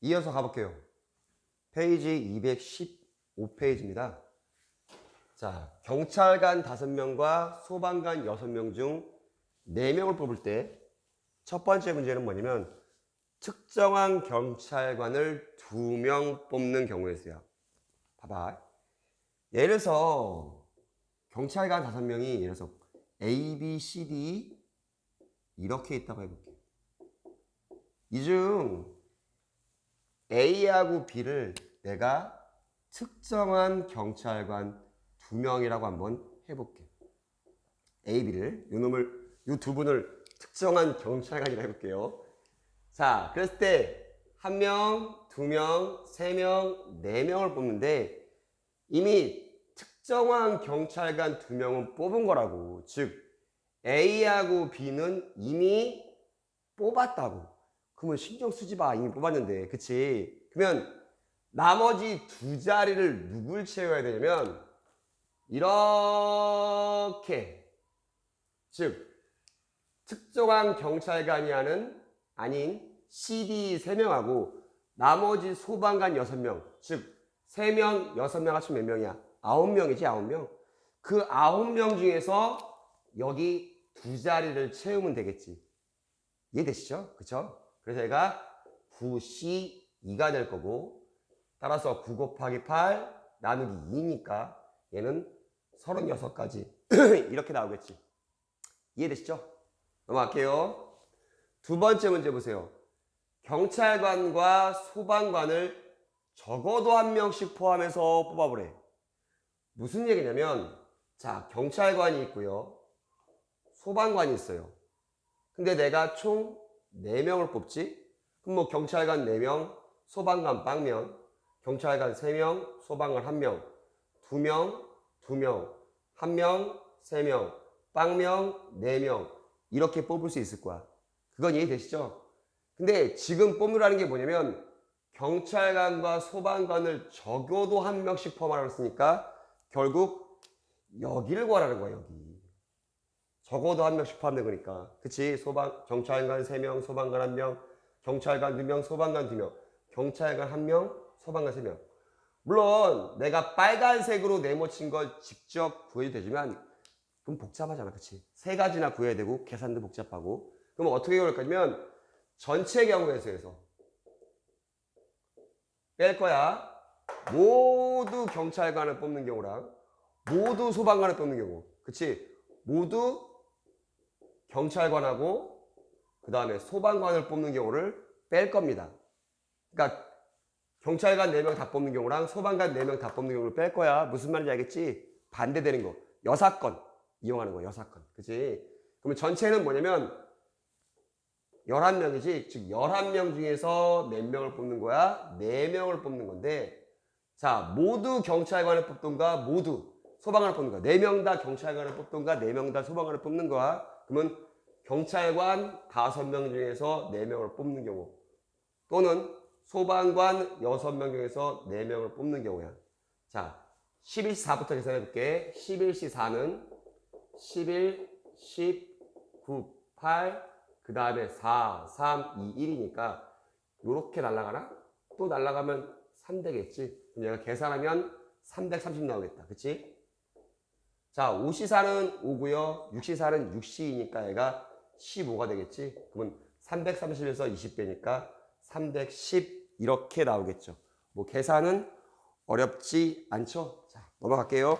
이어서 가볼게요. 페이지 215페이지입니다. 자, 경찰관 5명과 소방관 6명 중 4명을 뽑을 때 첫 번째 문제는 뭐냐면 특정한 경찰관을 2명 뽑는 경우였어요. 봐봐. 예를 들어서 경찰관 5명이 예를 들어서 A, B, C, D 이렇게 있다고 해볼게. 이중 A하고 B를 내가 특정한 경찰관 두 명이라고 한번 해볼게. A, B를 요 놈을 요 두 분을 특정한 경찰관이라 해볼게요. 자, 그랬을 때 한 명, 두 명, 세 명, 네 명을 뽑는데 이미 특정한 경찰관 두 명은 뽑은 거라고. 즉 A하고 B는 이미 뽑았다고. 그러면 신경 쓰지 마. 이미 뽑았는데. 그치? 그러면 나머지 두 자리를 누굴 채워야 되냐면 이렇게 즉 특정한 경찰관이 하는 아닌 CD 3명하고 나머지 소방관 6명 즉 3명, 6명 합치면 몇 명이야? 9명이지 9명 그 9명 중에서 여기 두 자리를 채우면 되겠지 이해되시죠? 그쵸? 그래서 얘가 9C2가 될 거고 따라서 9 곱하기 8 나누기 2니까 얘는 36가지. 이렇게 나오겠지. 이해되시죠? 넘어갈게요. 두 번째 문제 보세요. 경찰관과 소방관을 적어도 한 명씩 포함해서 뽑아보래. 무슨 얘기냐면 자 경찰관이 있고요. 소방관이 있어요. 근데 내가 총 4명을 뽑지? 그럼 뭐 경찰관 4명, 소방관 빵명, 경찰관 3명, 소방관 1명, 2명, 2명, 1명, 3명, 빵명, 4명 이렇게 뽑을 수 있을 거야. 그건 이해되시죠? 근데 지금 뽑으라는 게 뭐냐면 경찰관과 소방관을 적어도 한 명씩 포함하라고 했으니까 결국 여기를 구하라는 거야 여기. 적어도 한 명씩 포함된 거니까. 그치? 소방, 경찰관 3명, 소방관 1명, 경찰관 2명, 소방관 2명, 경찰관 1명, 소방관 3명. 물론 내가 빨간색으로 네모친 걸 직접 구해도 되지만 그럼 복잡하잖아. 그치? 세 가지나 구해야 되고 계산도 복잡하고. 그럼 어떻게 그럴 거냐면 전체 경우의 수에서 뺄 거야. 모두 경찰관을 뽑는 경우랑 모두 소방관을 뽑는 경우. 그치? 모두 경찰관하고 그 다음에 소방관을 뽑는 경우를 뺄 겁니다. 그러니까 경찰관 4명 다 뽑는 경우랑 소방관 4명 다 뽑는 경우를 뺄 거야. 무슨 말인지 알겠지? 반대되는 거. 여사건 이용하는 거 여사건. 그치? 그러면 전체는 뭐냐면 11명이지. 즉 11명 중에서 몇 명을 뽑는 거야? 4명을 뽑는 건데 자 모두 경찰관을 뽑던가 모두 소방관을 뽑는 거야. 4명 다 경찰관을 뽑던가 4명 다 소방관을 뽑는 거야. 그러면 경찰관 5명 중에서 4명을 뽑는 경우 또는 소방관 6명 중에서 4명을 뽑는 경우야. 자, 11시 4부터 계산해 볼게. 11시 4는 11, 10, 9, 8, 그 다음에 4, 3, 2, 1이니까 요렇게 날아가나? 또 날아가면 3 되겠지. 그럼 얘가 계산하면 330 나오겠다. 그치? 자, 5시사는 5고요. 6시사는 6시이니까 얘가 15가 되겠지. 그러면 330에서 20빼니까 310 이렇게 나오겠죠. 뭐 계산은 어렵지 않죠? 자, 넘어갈게요.